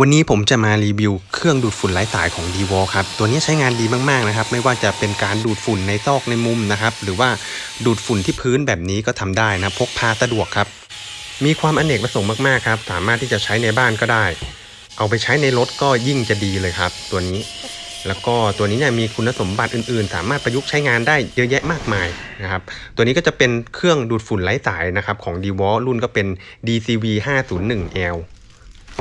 วันนี้ผมจะมารีวิวเครื่องดูดฝุ่นไร้สายของ d w a l ครับ ตัวนี้ใช้งานดีมาก ๆ นะครับ ไม่ว่าจะเป็นการดูดฝุ่นในซอกในมุมนะครับ หรือว่าดูดฝุ่นที่พื้นแบบนี้ก็ทำได้นะ พกพาสะดวกครับ มีความอนเนกประสงค์มาก ๆ ครับ สามารถที่จะใช้ในบ้านก็ได้ เอาไปใช้ในรถก็ยิ่งจะดีเลยครับ ตัวนี้ แล้วก็ตัวนี้เนี่ยมีคุณสมบัติอื่น ๆ สามารถประยุกต์ใช้งานได้เยอะแยะมากมายนะครับ ตัวนี้ก็จะเป็นเครื่องดูดฝุ่นไร้สายนะครับของ d w a l รุ่นก็เป็น DCV 501L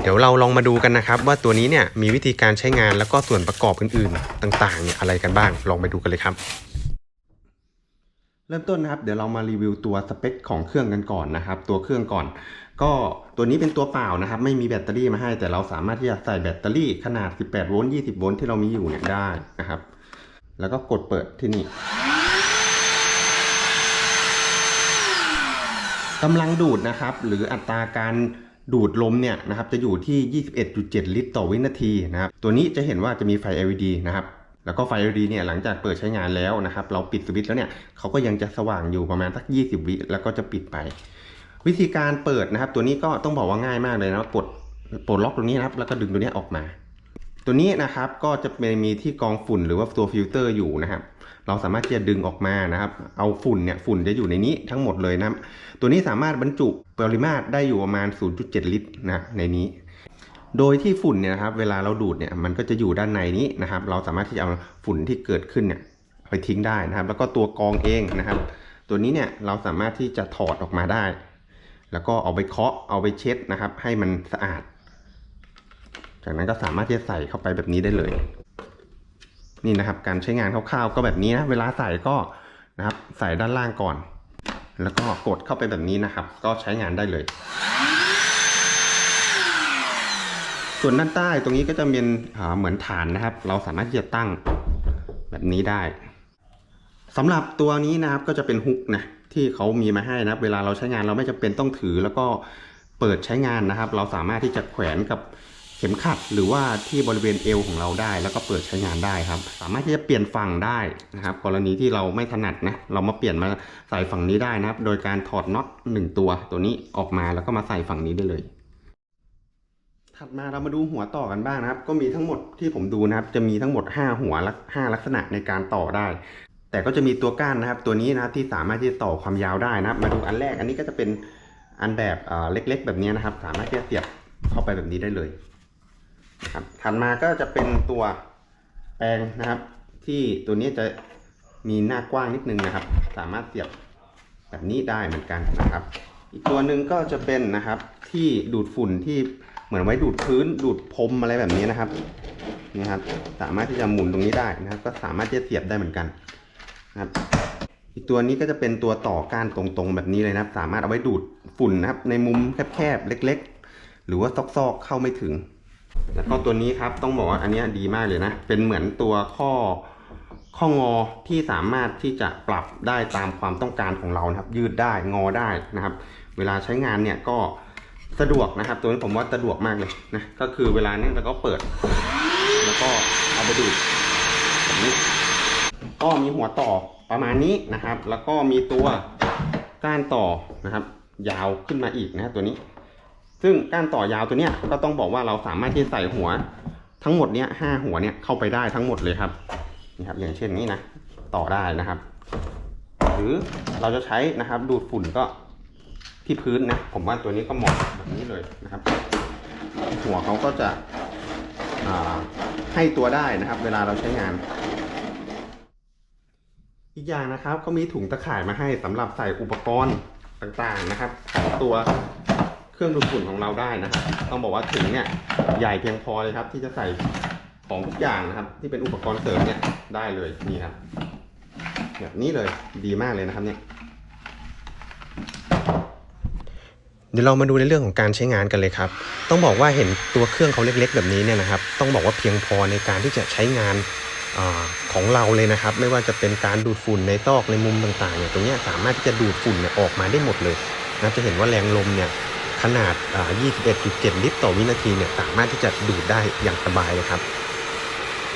เดี๋ยวเราลองมาดูกันนะครับ ว่าตัวนี้เนี่ยมีวิธีการใช้งานแล้วก็ส่วนประกอบอื่นๆ ต่างๆเนี่ยอะไรกันบ้างลองไปดูกันเลยครับ เริ่มต้นนะครับ เดี๋ยวเรามารีวิวตัวสเปคของเครื่องกันก่อนนะครับ ตัวเครื่องก่อน ก็ตัวนี้เป็นตัวเปล่านะครับ ไม่มีแบตเตอรี่มาให้ แต่เราสามารถที่จะใส่แบตเตอรี่ขนาด 18 โวลต์ 20 โวลต์ที่เรามีอยู่เนี่ยได้นะครับ แล้วก็กดเปิดที่นี่กำลังดูดนะครับ หรืออัตราการ ดูดลมเนี่ยนะครับจะอยู่ที่ 21.7 ลิตรต่อวินาทีนะครับตัวนี้จะเห็นว่าจะมีไฟ LED นะครับแล้วก็ไฟ LED เนี่ยหลังจากเปิดใช้งานแล้วนะครับเราปิดสวิตช์แล้วเนี่ยเขาก็ยังจะสว่างอยู่ประมาณสัก 20 วิแล้วก็จะปิดไป วิธีการเปิดนะครับ ตัวนี้ก็ต้องบอกว่าง่ายมากเลยนะกดปลดล็อกตรงนี้นะครับแล้วก็ดึงตัวนี้ออกมา ตัวนี้นะครับก็จะมีที่กองฝุ่นหรือว่าตัวฟิลเตอร์อยู่นะครับ เราสามารถที่จะดึงออกมานะครับ เอาฝุ่นเนี่ยฝุ่นจะอยู่ในนี้ทั้งหมดเลยนะตัวนี้สามารถบรรจุปริมาตรได้อยู่ประมาณ 0.7 ลิตรนะในนี้ โดยที่ฝุ่นเนี่ยนะครับ เวลาเราดูดเนี่ยมันก็จะอยู่ด้านในนี้นะครับ เราสามารถที่จะเอาฝุ่นที่เกิดขึ้นเนี่ยไปทิ้งได้นะครับ แล้วก็ตัวกองเองนะครับ ตัวนี้เนี่ยเราสามารถที่จะถอดออกมาได้ แล้วก็เอาไปเคาะเอาไปเช็ดนะครับ ให้มันสะอาด จากนั้นก็สามารถที่จะใส่เข้าไปแบบนี้ได้เลย นี่นะครับ การใช้งานคร่าวๆก็แบบนี้นะเวลาใส่ก็นะครับ ใส่ด้านล่างก่อน แล้วก็กดเข้าไปแบบนี้นะครับ ก็ใช้งานได้เลย ส่วนด้านใต้ตรงนี้ก็จะเป็นเหมือนฐานนะครับ เราสามารถที่จะตั้งแบบนี้ได้สำหรับตัวนี้นะครับก็จะเป็นฮุกนะที่เขามีมาให้นะเวลาเราใช้งานเราไม่จำเป็นต้องถือแล้วก็เปิดใช้งานนะครับ เราสามารถที่จะแขวนกับ เข็มขัดหรือว่าที่บริเวณเอวของเราได้ แล้วก็เปิดใช้งานได้ครับ สามารถที่จะเปลี่ยนฝั่งได้นะครับ กรณีที่เราไม่ถนัดนะเรามาเปลี่ยนมาใส่ฝั่งนี้ได้นะครับ โดยการถอดน็อตหนึ่งตัวตัวนี้ออกมาแล้วก็มาใส่ฝั่งนี้ได้เลย ถัดมาเรามาดูหัวต่อกันบ้างนะครับ ก็มีทั้งหมดที่ผมดูนะครับ จะมีทั้งหมด 5 หัวลัก5ลักษณะในการต่อได้ แต่ก็จะมีตัวก้านนะครับ ตัวนี้นะที่สามารถที่จะต่อความยาวได้นะครับ มาดูอันแรกอันนี้ก็จะเป็นอันแบบเล็ก ๆ แบบนี้นะครับ สามารถที่จะเสียบเข้าไปแบบนี้ได้เลย ครับถัดมาก็จะเป็นตัวแปรงนะครับ ที่ตัวนี้จะมีหน้ากว้างนิดนึงนะครับ สามารถเสียบแบบนี้ได้เหมือนกันนะครับ อีกตัวหนึ่งก็จะเป็นนะครับที่ดูดฝุ่นที่เหมือนไว้ดูดพื้นดูดพรมอะไรแบบนี้นะครับนี่ครับสามารถที่จะหมุนตรงนี้ได้นะครับ ก็สามารถจะเสียบได้เหมือนกันนะครับ อีกตัวนี้ก็จะเป็นตัวต่อก้านตรงๆแบบนี้เลยนะครับ สามารถเอาไว้ดูดฝุ่นนะครับ ในมุมแคบๆเล็ก ๆ หรือว่าซอกๆเข้าไม่ถึง แล้วก็ตัวนี้ครับต้องบอกว่าอันนี้ดีมากเลยนะ เป็นเหมือนตัวข้อข้องอที่สามารถที่จะปรับได้ตามความต้องการของเรานะครับ ยืดได้งอได้นะครับ เวลาใช้งานเนี่ยก็สะดวกนะครับ ตัวนี้ผมว่าสะดวกมากเลยนะก็คือเวลาเนี้เราก็เปิด แล้วก็เอาไปดูดแบบนี้ก็มีหัวต่อประมาณนี้นะครับ แล้วก็มีตัวก้านต่อนะครับ ยาวขึ้นมาอีกนะตัวนี้ ซึ่งก้านต่อยาวตัวเนี้ยก็ต้องบอกว่าเราสามารถที่ใส่หัวทั้งหมดเนี้ยห้าหัวเนี้ยเข้าไปได้ทั้งหมดเลยครับนี่ครับอย่างเช่นนี้นะ ต่อได้นะครับ หรือเราจะใช้นะครับดูดฝุ่นก็ที่พื้นนะ ผมว่าตัวนี้ก็เหมาะแบบนี้เลยนะครับ หัวเขาก็จะให้ตัวได้นะครับ เวลาเราใช้งาน อีกอย่างนะครับเขามีถุงตะข่ายมาให้สำหรับใส่อุปกรณ์ต่างๆนะครับ ตัว เครื่องดูดฝุ่นของเราได้นะครับ ต้องบอกว่าถุงเนี่ยใหญ่เพียงพอเลยครับ ที่จะใส่ของทุกอย่างนะครับ ที่เป็นอุปกรณ์เสริมเนี่ยได้เลยนี่ครับแบบนี้เลยดีมากเลยนะครับเนี่ยเดี๋ยวเรามาดูในเรื่องของการใช้งานกันเลยครับ ต้องบอกว่าเห็นตัวเครื่องเขาเล็ก ๆ แบบนี้เนี่ยนะครับ ต้องบอกว่าเพียงพอในการที่จะใช้งานอของเราเลยนะครับ ไม่ว่าจะเป็นการดูดฝุ่นในซอกในมุมต่างๆเนี่ยตรงเนี้ยสามารถที่จะดูดฝุ่นเนี่ยออกมาได้หมดเลยนะจะเห็นว่าแรงลมเนี่ย ขนาด 21.7 ลิตรต่อวินาทีเนี่ยสามารถที่จะดูดได้อย่างสบายเลยครับ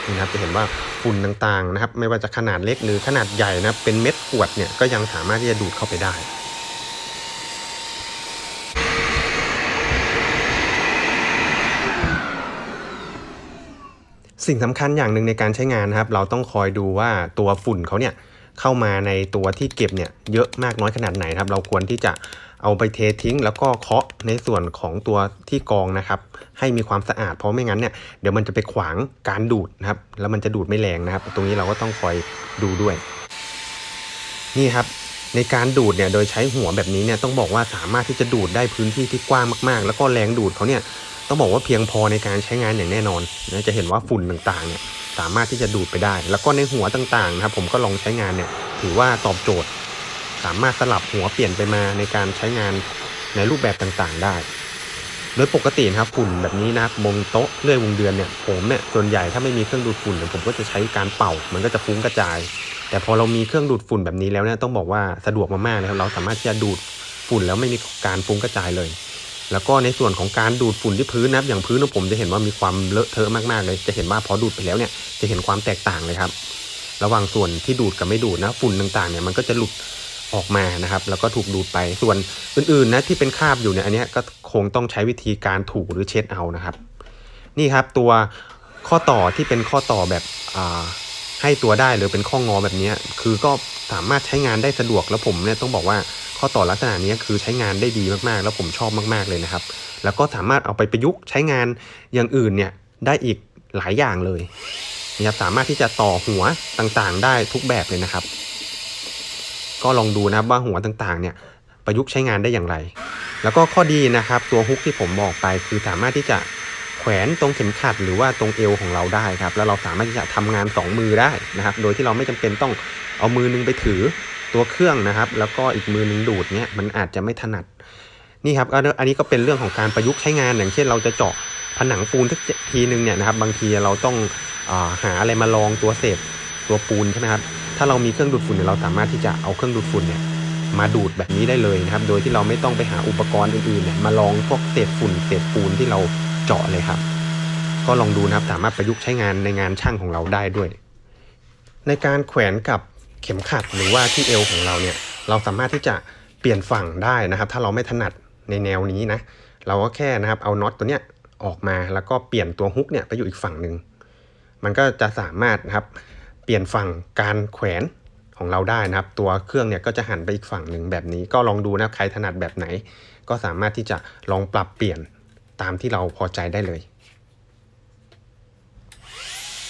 นี่นะครับจะเห็นว่าฝุ่นต่างๆนะครับ ไม่ว่าจะขนาดเล็กหรือขนาดใหญ่นะเป็นเม็ดขวดเนี่ยก็ยังสามารถที่จะดูดเข้าไปได้สิ่งสำคัญอย่างหนึ่งในการใช้งานนะครับ เราต้องคอยดูว่าตัวฝุ่นเขาเนี่ย เข้ามาในตัวที่เก็บเนี่ยเยอะมากน้อยขนาดไหนครับ เราควรที่จะเอาไปเททิ้ง แล้วก็เคาะในส่วนของตัวที่กองนะครับ ให้มีความสะอาดเพราะไม่งั้นเนี่ยเดี๋ยวมันจะไปขวางการดูดนะครับ แล้วมันจะดูดไม่แรงนะครับ ตรงนี้เราก็ต้องคอยดูด้วย นี่ครับในการดูดเนี่ยโดยใช้หัวแบบนี้เนี่ยต้องบอกว่าสามารถที่จะดูดได้พื้นที่ที่กว้างมากๆ แล้วก็แรงดูดเขาเนี่ยต้องบอกว่าเพียงพอในการใช้งานอย่างแน่นอนนะจะเห็นว่าฝุ่นต่างๆเนี่ย สามารถที่จะดูดไปได้ แล้วก็ในหัวต่างๆนะครับผมก็ลองใช้งานเนี่ยถือว่าตอบโจทย์ สามารถสลับหัวเปลี่ยนไปมาในการใช้งานในรูปแบบต่างๆได้ โดยปกตินะครับฝุ่นแบบนี้นะครับบนโต๊ะเลื่อยวงเดือนเนี่ยผมเนี่ยส่วนใหญ่ถ้าไม่มีเครื่องดูดฝุ่นเนี่ยผมก็จะใช้การเป่า มันก็จะฟุ้งกระจาย แต่พอเรามีเครื่องดูดฝุ่นแบบนี้แล้วเนี่ยต้องบอกว่าสะดวกมากๆเลยครับเราสามารถที่จะดูดฝุ่นแล้วไม่มีการฟุ้งกระจายเลย แล้วก็ในส่วนของการดูดฝุ่นที่พื้นนะครับอย่างพื้นของผมจะเห็นว่ามีความเลอะเทอะมากๆเลย จะเห็นว่าพอดูดไปแล้วเนี่ยจะเห็นความแตกต่างเลยครับ ระหว่างส่วนที่ดูดกับไม่ดูดนะฝุ่นต่างๆเนี่ยมันก็จะหลุดออกมานะครับ แล้วก็ถูกดูดไปส่วนอื่นๆนะที่เป็นคราบอยู่เนี่ยอันนี้ก็คงต้องใช้วิธีการถูหรือเช็ดเอานะครับ นี่ครับตัวข้อต่อที่เป็นข้อต่อแบบให้ตัวได้หรือเป็นข้องอแบบนี้คือก็สามารถใช้งานได้สะดวกแล้วผมเนี่ยต้องบอกว่า ข้อต่อลักษณะนี้คือใช้งานได้ดีมากๆ แล้วผมชอบมากๆเลยนะครับ แล้วก็สามารถเอาไปประยุกต์ใช้งานอย่างอื่นเนี่ยได้อีกหลายอย่างเลยนะครับสามารถที่จะต่อหัวต่างๆ ได้ทุกแบบเลยนะครับ ก็ลองดูนะครับว่าหัวต่างๆเนี่ยประยุกต์ใช้งานได้อย่างไร แล้วก็ข้อดีนะครับตัวฮุกที่ผมบอกไปคือสามารถที่จะแขวนตรงเข็มขัดหรือว่าตรงเอวของเราได้ครับ แล้วเราสามารถที่จะทำงาน 2 มือได้นะครับ โดยที่เราไม่จำเป็นต้องเอามือนึงไปถือ ตัวเครื่องนะครับ แล้วก็อีกมือนึงดูดเนี่ยมันอาจจะไม่ถนัดนี่ครับอันนี้ก็เป็นเรื่องของการประยุกต์ใช้งานอย่างเช่นเราจะเจาะผนังปูนสักทีนึงเนี่ยนะครับ บางทีเราต้องอาหาอะไรมาลองตัวเศษตัวปูนใช่ไหมครับถ้าเรามีเครื่องดูดฝุ่นเนี่ยเราสามารถที่จะเอาเครื่องดูดฝุ่นเนี่ยมาดูดแบบนี้ได้เลยนะครับ โดยที่เราไม่ต้องไปหาอุปกรณ์อื่นๆเนี่ยมาลองพวกเศษฝุ่นเศษปูนที่เราเจาะเลยครับ ก็ลองดูนะครับสามารถประยุกต์ใช้งานในงานช่างของเราได้ด้วย ในการแขวนกับ เข็มขัดหรือว่าที่เอวของเราเนี่ยเราสามารถที่จะเปลี่ยนฝั่งได้นะครับ ถ้าเราไม่ถนัดในแนวนี้นะเราก็แค่นะครับเอาน็อตตัวเนี้ยออกมาแล้วก็เปลี่ยนตัวฮุกเนี่ยไปอยู่อีกฝั่งหนึ่งมันก็จะสามารถนะครับเปลี่ยนฝั่งการแขวนของเราได้นะครับ ตัวเครื่องเนี่ยก็จะหันไปอีกฝั่งหนึ่งแบบนี้ ก็ลองดูนะใครถนัดแบบไหน ก็สามารถที่จะลองปรับเปลี่ยนตามที่เราพอใจได้เลย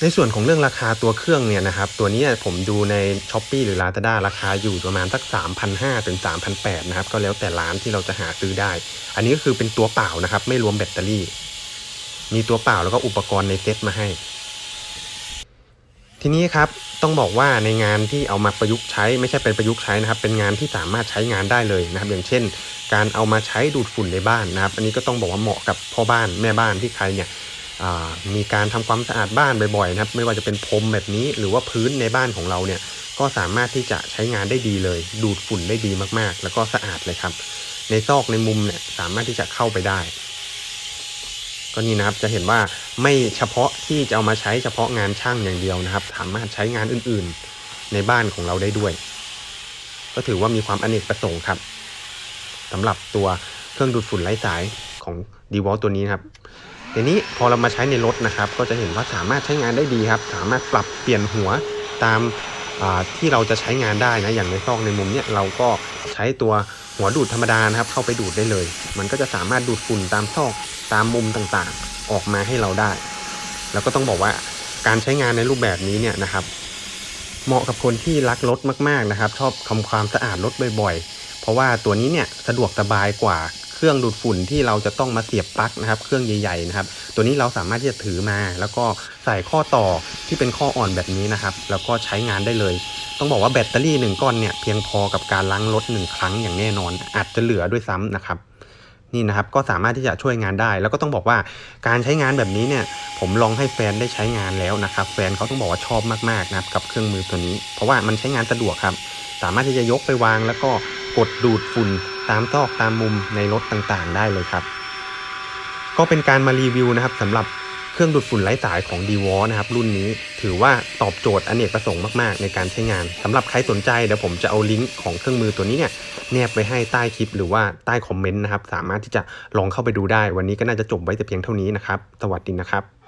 ในส่วนของเรื่องราคาตัวเครื่องเนี่ยนะครับตัวนี้ผมดูใน s h อ p e e หรือ Lazada ราคาอยู่ประมาณสัก 3,500ถึง3,800นะครับก็แล้วแต่ร้านที่เราจะหาซื้อได้ อันนี้ก็คือเป็นตัวเปล่านะครับ ไม่รวมแบตเตอรี่ มีตัวเปล่าแล้วก็อุปกรณ์ในเซ็ตมาให้ ทีนี้ครับต้องบอกว่าในงานที่เอามาประยุกต์ใช้ไม่ใช่เป็นประยุกต์ใช้นะครับ เป็นงานที่สามารถใช้งานได้เลยนะครับ อย่างเช่น การเอามาใช้ดูดฝุ่นในบ้านนะครับ อันนี้ก็ต้องบอกว่าเหมาะกับพ่อบ้านแม่บ้านที่ใครเนี่ย มีการทำความสะอาดบ้านบ่อยๆนะครับ ไม่ว่าจะเป็นพรมแบบนี้หรือว่าพื้นในบ้านของเราเนี่ยก็สามารถที่จะใช้งานได้ดีเลย ดูดฝุ่นได้ดีมากๆ แล้วก็สะอาดเลยครับ ในซอกในมุมเนี่ยสามารถที่จะเข้าไปได้ ก็นี่นะครับจะเห็นว่าไม่เฉพาะที่จะเอามาใช้เฉพาะงานช่างอย่างเดียวนะครับ สามารถใช้งานอื่นๆ ในบ้านของเราได้ด้วย ก็ถือว่ามีความอเนกประสงค์ครับสำหรับตัวเครื่องดูดฝุ่นไร้สายของ d w a l ตัวนี้นะครับ ทีนี้พอเรามาใช้ในรถนะครับ ก็จะเห็นว่าสามารถใช้งานได้ดีครับ สามารถปรับเปลี่ยนหัวตามที่เราจะใช้งานได้นะอย่างในซอกในมุมเนี้ยเราก็ใช้ตัวหัวดูดธรรมดานะครับ เข้าไปดูดได้เลย มันก็จะสามารถดูดฝุ่นตามซอกตามมุมต่างๆ ออกมาให้เราได้ แล้วก็ต้องบอกว่าการใช้งานในรูปแบบนี้เนี่ยนะครับ เหมาะกับคนที่รักรถมากๆนะครับ ชอบทำความสะอาดรถบ่อยๆ เพราะว่าตัวนี้เนี่ยสะดวกสบายกว่า เครื่องดูดฝุ่นที่เราจะต้องมาเสียบปลั๊กนะครับ เครื่องใหญ่ๆนะครับ ตัวนี้เราสามารถที่จะถือมา แล้วก็ใส่ข้อต่อที่เป็นข้ออ่อนแบบนี้นะครับ แล้วก็ใช้งานได้เลย ต้องบอกว่าแบตเตอรี่หนึ่งก้อนเนี่ยเพียงพอกับการล้างรถหนึ่งครั้งอย่างแน่นอน อาจจะเหลือด้วยซ้ำนะครับนี่นะครับก็สามารถที่จะช่วยงานได้ แล้วก็ต้องบอกว่าการใช้งานแบบนี้เนี่ย ผมลองให้แฟนได้ใช้งานแล้วนะครับ แฟนเขาต้องบอกว่าชอบมากๆนะครับกับเครื่องมือตัวนี้ เพราะว่ามันใช้งานสะดวกครับ สามารถที่จะยกไปวางแล้วก็กดดูดฝุ่น ตามซอกตามมุมในรถต่างๆ ได้เลยครับ ก็เป็นการมารีวิวนะครับสำหรับเครื่องดูดฝุ่นไร้สายของ d w a l นะครับรุ่นนี้ถือว่าตอบโจทย์อเนกประสงค์มากๆ ในการใช้งานสำหรับใครสนใจเดี๋ยวผมจะเอาลิงก์ของเครื่องมือตัวนี้เนี่ยแนบไว้ให้ใต้คลิปหรือว่าใต้คอมเมนต์นะครับสามารถที่จะลองเข้าไปดูได้ วันนี้ก็น่าจะจบไว้แต่เพียงเท่านี้นะครับ สวัสดีนะครับ